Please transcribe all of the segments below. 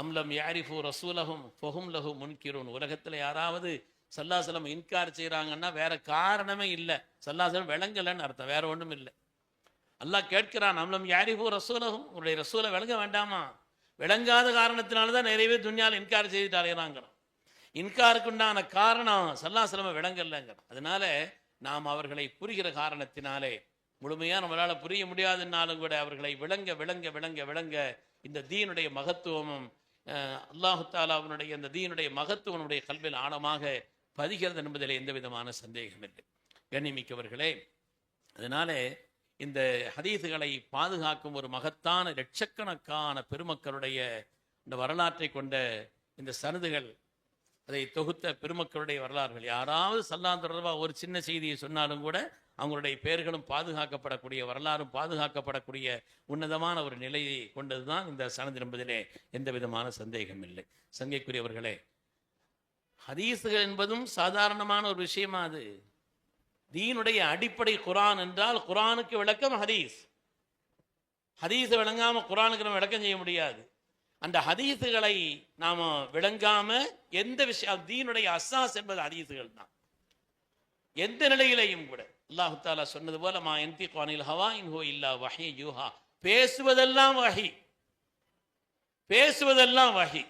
அம்லம் யாரிஃபு ரசூலஹும் பொகும் லகு முன்கிறோன் உலகத்தில் யாராவது சல்லாசலம் இன்கார் செய்கிறாங்கன்னா வேற காரணமே இல்லை. சல்லாசலம் விளங்கலைன்னு அர்த்தம் வேற ஒன்றும் இல்லை. அல்லாஹ் கேட்கிறான் அம்லம் யாரிஃபு ரசூலகம் உங்களுடைய ரசூலை விளங்க வேண்டாமா? விளங்காத காரணத்தினால தான் நிறைய பேர் துன்யால் இன்கார் செய்துட்டு அலையிறாங்கிறோம் இன்காருக்குண்டான காரணம் சல்லாசலமை விளங்கலைங்கிறான். அதனால நாம் அவர்களை புரிகிற காரணத்தினாலே முழுமையாக நம்மளால் புரிய முடியாதுன்னாலும் கூட அவர்களை விளங்க விளங்க விளங்க விளங்க இந்த தீனுடைய மகத்துவமும் அல்லாஹு தாலாவினுடைய அந்த தீனுடைய மகத்துவனுடைய கல்வியில் ஆழமாக பதிகிறது என்பதில் எந்த விதமான சந்தேகம் இல்லை. கண்ணிமிக்கவர்களே அதனால இந்த ஹதீஸுகளை பாதுகாக்கும் ஒரு மகத்தான லட்சக்கணக்கான பெருமக்களுடைய இந்த வரலாற்றை கொண்ட இந்த சனதுகள் அதை தொகுத்த பெருமக்களுடைய வரலாறுகள். யாராவது சல்லான் தொடர்பாக ஒரு சின்ன செய்தியை சொன்னாலும் கூட அவங்களுடைய பெயர்களும் பாதுகாக்கப்படக்கூடிய வரலாறும் பாதுகாக்கப்படக்கூடிய உன்னதமான ஒரு நிலையை கொண்டதுதான் இந்த சனது என்பதிலே எந்த விதமான சந்தேகம் இல்லை. சங்கைக்குரியவர்களே ஹதீஸுகள் என்பதும் சாதாரணமான ஒரு விஷயமா அது. தீனுடைய அடிப்படை குரான் என்றால் குரானுக்கு விளக்கம் ஹதீஸ். ஹதீஸை விளங்காமல் குரானுக்கு நம்ம விளக்கம் செய்ய முடியாது. அந்த ஹதீஸுகளை நாம் விளங்காம எந்த விஷயம் தீனுடைய அசாஸ் என்பது ஹதீஸுகள் தான் எந்த நிலையிலையும் கூட. அல்லாஹு தாலா சொன்னது போல மா எந்தி குவானில் ஹவா இன்ஹோ இல்லா வஹி யூஹா. பேசுவதெல்லாம் வஹி. பேசுவதெல்லாம் வஹி.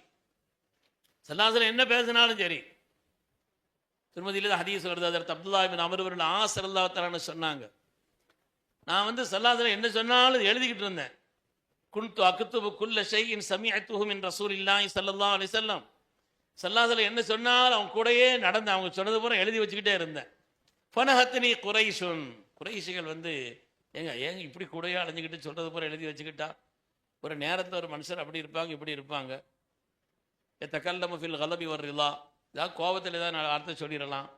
சல்லாசலம் என்ன பேசினாலும் சரி. திருமதியில ஹதீஸ் வருது. அதற்கு அப்துல்லா பின் அமர்வர்கள் ஆசர் அல்லா தலான்னு சொன்னாங்க. நான் வந்து சல்லாசலம் என்ன சொன்னாலும் எழுதிக்கிட்டு இருந்தேன். குன்து அக்குத்துபு குல்ல ஷையின் சமிஅத்துஹு ரசூல் ரசூலில்லாஹி சல்லல்லா அலி செல்லம் சல்லாசல என்ன சொன்னாலும் அவங்க கூடயே நடந்து அவங்க சொன்னது பூரா எழுதி வச்சுக்கிட்டே இருந்தேன். பனஹத்தினி குறைசுன் குறைஷிகள் வந்து ஏங்க ஏங்க இப்படி கூடயே அலைஞ்சிக்கிட்டு சொல்கிறது பூரா எழுதி வச்சுக்கிட்டா? ஒரு நேரத்தில் ஒரு மனுஷர் அப்படி இருப்பாங்க இப்படி இருப்பாங்க. தக்கல்லம ஃபில் கலபி வர்றதா ஏதாவது கோபத்தில் ஏதாவது வார்த்தை சொல்லிடலாம்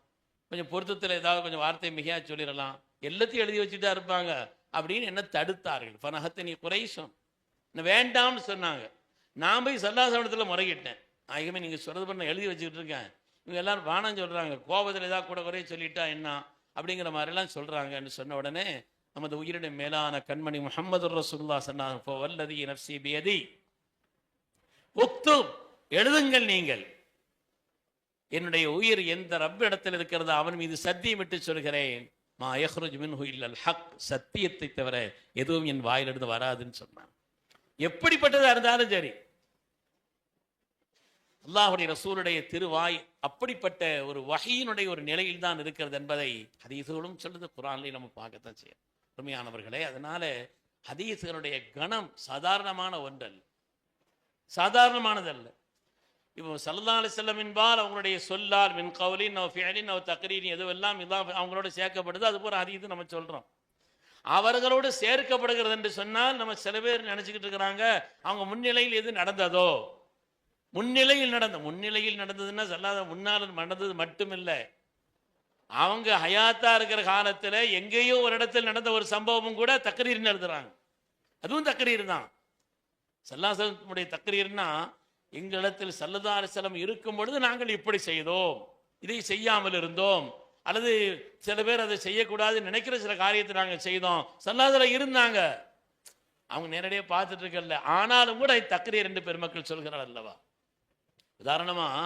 கொஞ்சம் பொருத்தத்தில் ஏதாவது கொஞ்சம் வார்த்தை மிகையாக சொல்லிடலாம் எல்லாத்தையும் எழுதி வச்சுட்டா இருப்பாங்க. அப்படின்னு என்ன தடுத்தார்கள்? ஃபனஹத்தினி குறைஷும் என்ன வேண்டாம்னு சொன்னாங்க. நான் போய் சல்லாசவனத்தில் முறையிட்டேன். ஆகவே நீங்கள் சொல்கிறது பண்ண எழுதி வச்சுக்கிட்டு இருக்கேன். இவங்க எல்லாரும் வானம் சொல்கிறாங்க கோபத்தில் ஏதாவது கூட குறைய சொல்லிட்டா என்ன? அப்படிங்கிற மாதிரிலாம் சொல்கிறாங்கன்னு சொன்ன உடனே நமது உயிரினுடைய மேலான கண்மணி முகமது ரசூல்லா சொன்னாங்க. வல்லதி நப்சி பியதி. உக்து எழுதுங்கள் நீங்கள். என்னுடைய உயிர் எந்த ரப்பிடத்தில் இருக்கிறதோ அவன் மீது சத்தியமிட்டு சொல்கிறேன். மா யஹ்ருஜ் மின்ஹு இல்லல் ஹக். சத்தியத்தை தவிர எதுவும் என் வாயிலிருந்து வராதுன்னு சொன்னான் எப்படிப்பட்டதா இருந்தாலும் சரி. அல்லாஹுடைய ரசூலுடைய திருவாய் அப்படிப்பட்ட ஒரு வகையினுடைய ஒரு நிலையில் தான் இருக்கிறது என்பதை ஹதீசுகளும் சொல்லுது குரான்லையும் நம்ம பார்க்கத்தான் செய்யும். உண்மையானவர்களே அதனால ஹதீசுகளுடைய கணம் சாதாரணமான ஒன்றல்ல. சாதாரணமானதல்ல. இப்போ சல்லா அலி செல்லம் என்பால் அவங்களுடைய சொல்லால் மின் கவுலின் நவ ஃபியலின் நவ தக்ரீன் எதுவெல்லாம் இதான் அவங்களோட சேர்க்கப்படுது அது போல ஹதீஸ் நம்ம சொல்கிறோம் அவர்களோடு சேர்க்கப்படுகிறது என்று சொன்னால் நம்ம சில பேர் நினச்சிக்கிட்டு இருக்கிறாங்க அவங்க முன்னிலையில் எது நடந்ததோ. முன்னிலையில் நடந்த முன்னிலையில் நடந்ததுன்னா சொல்லாத முன்னால் நடந்தது மட்டுமில்லை. அவங்க ஹயாத்தா இருக்கிற காலத்தில் எங்கேயோ ஒரு இடத்தில் நடந்த ஒரு சம்பவமும் கூட தக்கரீர்னு எழுதுறாங்க. அதுவும் தக்கரீர் தான். சல்லாசலமுடைய தக்கரீர்னா எங்களிடத்தில் சல்லதா அலிசலம் இருக்கும் பொழுது நாங்கள் இப்படி செய்தோம். இதை செய்யாமல் இருந்தோம். அல்லது சில பேர் அதை செய்யக்கூடாதுன்னு நினைக்கிற சில காரியத்தை நாங்கள் செய்தோம். சல்லாதல இருந்தாங்க. அவங்க நேரடியாக பார்த்துட்டு இருக்கல. ஆனாலும் கூட தக்கரியை என்று பெருமக்கள் சொல்கிறார் அல்லவா? உதாரணமாக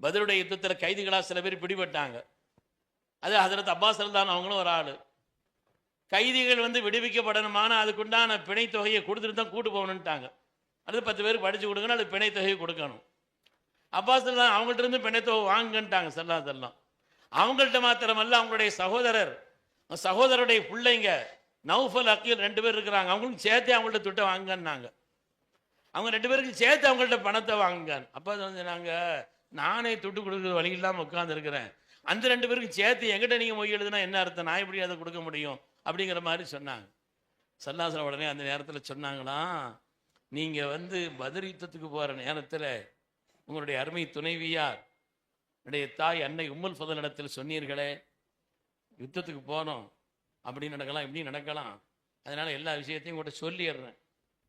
பதிலுடைய யுத்தத்தில் கைதிகளாக சில பேர் பிடிபட்டாங்க. அது ஹசரத் அப்பாஸ் தான் அவங்களும் ஒரு ஆள். கைதிகள் வந்து விடுவிக்கப்படணுமானால் அதுக்குண்டான பிணை தொகையை கொடுத்துட்டு தான் கூட்டு போகணுன்ட்டாங்க அடுத்து பத்து பேருக்கு படித்து கொடுக்கணும் அது பிணை தொகையை கொடுக்கணும். அப்பாஸ் தான் அவங்கள்ட்ட இருந்து பிணை தொகை வாங்குன்ட்டாங்க செல்லாம் அவங்கள்ட்ட மாத்திரமல்ல அவங்களுடைய சகோதரர். சகோதரருடைய பிள்ளைங்க நௌஃபல் அக்கீல் ரெண்டு பேர் இருக்கிறாங்க. அவங்களும் சேர்த்தே அவங்கள்ட்ட துட்டை வாங்கன்னாங்க அவங்க ரெண்டு பேருக்கும் சேர்த்து அவங்கள்ட்ட பணத்தை வாங்குங்க அப்போ வந்து நாங்கள் நானே துட்டு கொடுக்குற வழி இல்லாமல் உட்காந்துருக்கிறேன் அந்த ரெண்டு பேருக்கும் சேர்த்து எங்கிட்ட நீங்கள் மொய் எழுதுனா என்ன அர்த்தம்? நான் எப்படி அதை கொடுக்க முடியும்? அப்படிங்கிற மாதிரி சொன்னாங்க. சல்லாசன உடனே அந்த நேரத்தில் சொன்னாங்களாம் நீங்கள் வந்து பதில் யுத்தத்துக்கு போகிற நேரத்தில் உங்களுடைய அருமை துணைவியார் என்னுடைய தாய் அன்னை உம்மல் ஃபதல் இடத்தில் சொன்னீர்களே யுத்தத்துக்கு போனோம் அப்படி நடக்கலாம் இப்படி நடக்கலாம். அதனால் எல்லா விஷயத்தையும் உங்கள்கிட்ட சொல்லிடுறேன்.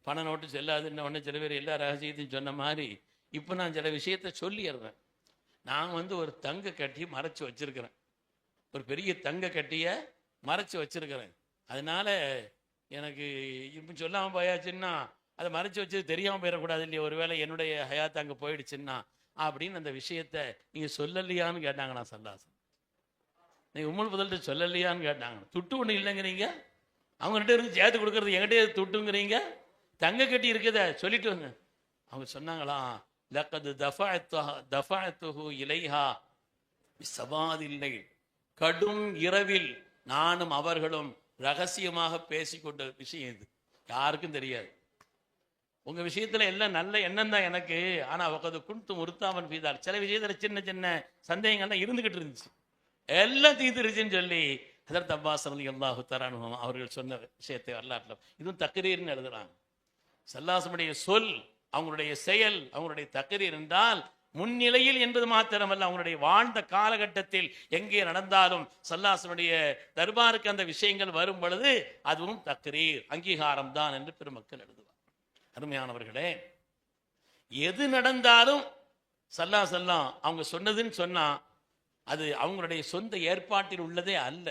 பண நோட்டு செல்லாதுன்னு உடனே சில பேர் எல்லா ரகசியத்தையும் சொன்ன மாதிரி இப்போ நான் சில விஷயத்த சொல்லிடுறேன். நான் வந்து ஒரு தங்க கட்டி மறைச்சு வச்சிருக்கிறேன். ஒரு பெரிய தங்க கட்டியை மறைச்சு வச்சிருக்கிறேன். அதனால எனக்கு இப்போ சொல்லாமல் போயாச்சுன்னா அதை மறைச்சி வச்சு தெரியாமல் போயிடக்கூடாது இல்லையா? ஒருவேளை என்னுடைய ஹயாத் அங்கே போயிடுச்சுன்னா அப்படின்னு அந்த விஷயத்த நீங்கள் சொல்லலையான்னு கேட்டாங்க நான் சல்லாசன். நீங்கள் உம்மல் புதல்கிட்ட சொல்லலையான்னு கேட்டாங்க துட்டு ஒன்று இல்லைங்கிறீங்க. அவங்ககிட்ட இருந்து சேர்த்து கொடுக்கறது எங்கிட்டே துட்டுங்கிறீங்க. தங்க கட்டி இருக்குத சொல்லிட்டு வந்து அவங்க சொன்னாங்களாம் லக்கது தஃபாத்து தஃபாத்துஹு இலைஹா. சபாதில்லை கடும் இரவில் நானும் அவர்களும் ரகசியமாக பேசிக்கொண்ட விஷயம் இது. யாருக்கும் தெரியாது. உங்க விஷயத்துல எல்லாம் நல்ல எண்ணம் தான் எனக்கு. ஆனா அவக்கது குண்டு முருத்தாமன் பீதார் சில விஷயத்துல சின்ன சின்ன சந்தேகங்கள்லாம் இருந்துகிட்டு இருந்துச்சு. எல்லாம் தீர்த்துருச்சுன்னு சொல்லி அதற்கு அப்பாஸ் அலி அல்லாஹு தரானுபவம் அவர்கள் சொன்ன விஷயத்தை வரலாற்றில். இதுவும் தக்கரீர்னு எழுதுறாங்க. சல்லாசமுடைய சொல் அவங்களுடைய செயல் அவங்களுடைய தக்கரீர் என்றால் முன்னிலையில் என்பது மாத்திரமல்ல அவங்களுடைய வாழ்ந்த காலகட்டத்தில் எங்கே நடந்தாலும் சல்லாசனுடைய தர்பாருக்கு அந்த விஷயங்கள் வரும் பொழுது அதுவும் தக்கரீர் அங்கீகாரம் தான் என்று பெருமக்கள் எழுதுவார். அருமையானவர்களே எது நடந்தாலும் சல்லா சல்லா அவங்க சொன்னதுன்னு சொன்னா அது அவங்களுடைய சொந்த ஏற்பாட்டில் உள்ளதே அல்ல.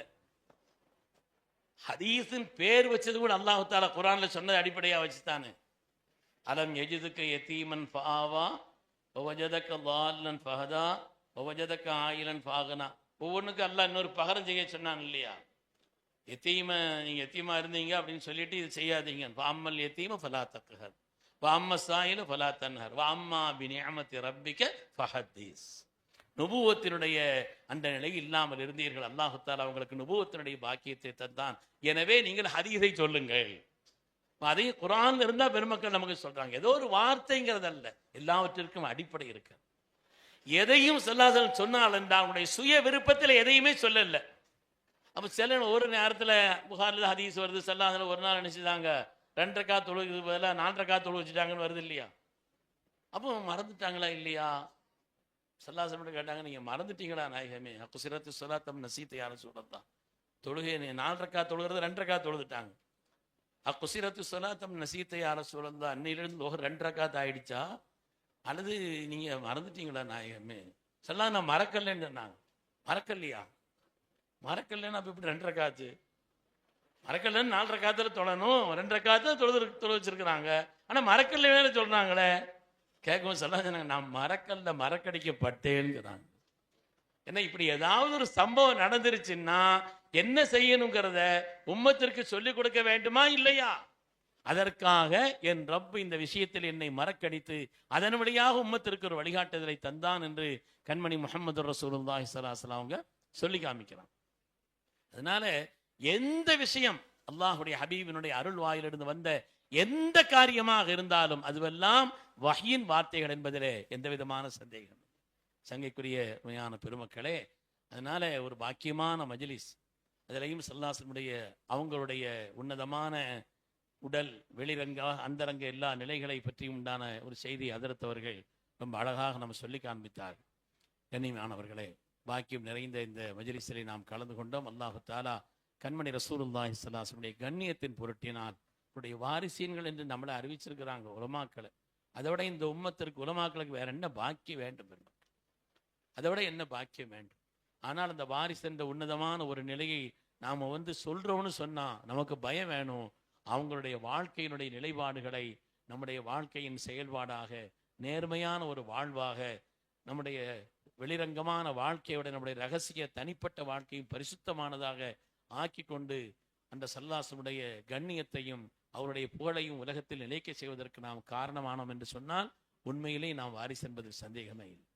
ஹதீஸின் பேர் வச்சது கூட அல்லாஹு தாலா குரான்ல சொன்னது அடிப்படையா வச்சுத்தானே அலம் எஜிதுக்க எத்தீமன் ஃபாவா ஒவஜதக்க லால்லன் ஃபஹதா ஒவஜதக்க ஆயிலன் ஃபாகனா ஒவ்வொன்றுக்கு அல்லாஹ் இன்னொரு பகரம் செய்ய சொன்னான் இல்லையா? எத்தீம நீங்கள் எத்தீமா இருந்தீங்க அப்படின்னு சொல்லிட்டு இது செய்யாதீங்க. வாம்மல் எத்தீம ஃபலா தக்குகர் வாம்ம சாயில ஃபலா தன்ஹர் வாம்மா பினியமத்தி ரப்பிக்க ஃபஹத்தீஸ் நுபுவத்தினுடைய அந்த நிலை இல்லாமல் இருந்தீர்கள். அல்லாஹுத்தால் அவங்களுக்கு நுபுவத்தினுடைய பாக்கியத்தை தந்தான். எனவே நீங்கள் ஹதீஸை சொல்லுங்கள். அதே குரான் இருந்தால் பெருமக்கள் நமக்கு சொல்றாங்க. ஏதோ ஒரு வார்த்தைங்கிறது அல்ல எல்லாவற்றிற்கும் அடிப்படை இருக்கு. எதையும் சொல்லாதல் சொன்னால் என்றால் அவனுடைய சுய விருப்பத்தில் எதையுமே சொல்லல. அப்ப சில ஒரு நேரத்தில் புகாரில் ஹதீஸ் வருது சொல்லாதல ஒரு நாள் நினைச்சுதாங்க ரெண்டரைக்கா தொழுகு பதிலாக நாலரைக்கா தொழு வச்சுட்டாங்கன்னு வருது இல்லையா? அப்போ மறந்துட்டாங்களா இல்லையா? சல்லாசம் கேட்டாங்க நீங்க மறந்துட்டீங்களா நாயகமே? அப்போ சிரத்து சொல்லாத்தம் நசீத்தை யாரும் தான் தொழுகை நாலரைக்கா தொழுகிறது ரெண்டரைக்கா தொழுதுட்டாங்க. அக்குசிரத்து சொல்லாத்தம் நசீத்தை யார சொல்லந்தா அன்னையிலிருந்து லோக ரெண்டு ரக்காத் ஆயிடுச்சா? அல்லது நீங்க மறந்துட்டீங்களா நாயகமே? சொல்லா நான் மறக்கலன்னு சொன்னாங்க. மறக்கலையா? மறக்கலன்னு அப்ப இப்படி ரெண்டு ரக்காத்து? மறக்கலன்னு நாலு ரக்காத்துல தொழணும். ரெண்டு காத்து தொழுது தொழு வச்சிருக்கிறாங்க. ஆனா மறக்கலைன்னு சொல்றாங்களே. கேட்கவும் சொல்லாது நான் மறக்கல்ல மறக்கடிக்கப்பட்டேங்கிறாங்க ஏன்னா இப்படி ஏதாவது ஒரு சம்பவம் நடந்துருச்சுன்னா என்ன செய்யணுங்கிறத உம்மத்திற்கு சொல்லிக் கொடுக்க வேண்டுமா இல்லையா? அதற்காக என் ரப்பு இந்த விஷயத்தில் என்னை மறக்கடித்து அதன் வழியாக உம்மத்திற்கு ஒரு வழிகாட்டுதலை தந்தான் என்று கண்மணி முகமது ரசூலுல்லாஹி ஸல்லல்லாஹு அவங்க சொல்லி காமிக்கிறான். அதனால எந்த விஷயம் அல்லாஹுடைய ஹபீபினுடைய அருள் வாயிலிருந்து வந்த எந்த காரியமாக இருந்தாலும் அதுவெல்லாம் வஹியின் வார்த்தைகள் என்பதிலே எந்த விதமான சந்தேகம் சங்கைக்குரிய உண்மையான பெருமக்களே அதனால ஒரு பாக்கியமான மஜ்லிஸ். அதிலையும் சல்லாசனுடைய அவங்களுடைய உன்னதமான உடல் வெளிரங்க அந்தரங்க எல்லா நிலைகளை பற்றியும் உண்டான ஒரு செய்தி அதிர்த்தவர்கள் ரொம்ப அழகாக நம்ம சொல்லி காண்பித்தார். கண்ணியமானவர்களே பாக்கியம் நிறைந்த இந்த மஜ்லிஸிலே நாம் கலந்து கொண்டோம். அல்லாஹு தாலா கண்மணி ரசூலுல்லாஹி சல்லாசனுடைய கண்ணியத்தின் பொருட்டினால் உடைய வாரிசீன்கள் என்று நம்மளை அறிவிச்சிருக்கிறாங்க உலமாக்களை. அதோட இந்த உம்மத்திற்கு உலமாக்களுக்கு வேற என்ன பாக்கியம் வேண்டும் என்று? அதை விட என்ன பாக்கியம் வேண்டும்? ஆனால் அந்த வாரிசு என்ற உன்னதமான ஒரு நிலையை நாம் வந்து சொல்றோம்னு சொன்னா நமக்கு பயம் வேணும். அவங்களுடைய வாழ்க்கையினுடைய நிலைப்பாடுகளை நம்முடைய வாழ்க்கையின் செயல்பாடாக நேர்மையான ஒரு வாழ்வாக நம்முடைய வெளிரங்கமான வாழ்க்கையோட நம்முடைய ரகசிய தனிப்பட்ட வாழ்க்கையும் பரிசுத்தமானதாக ஆக்கி கொண்டு அந்த சல்லாசனுடைய கண்ணியத்தையும் அவருடைய புகழையும் உலகத்தில் நிலைக்க செய்வதற்கு நாம் காரணமானோம் என்று சொன்னால் உண்மையிலே நாம் வாரிசு என்பதில் சந்தேகமே இல்லை.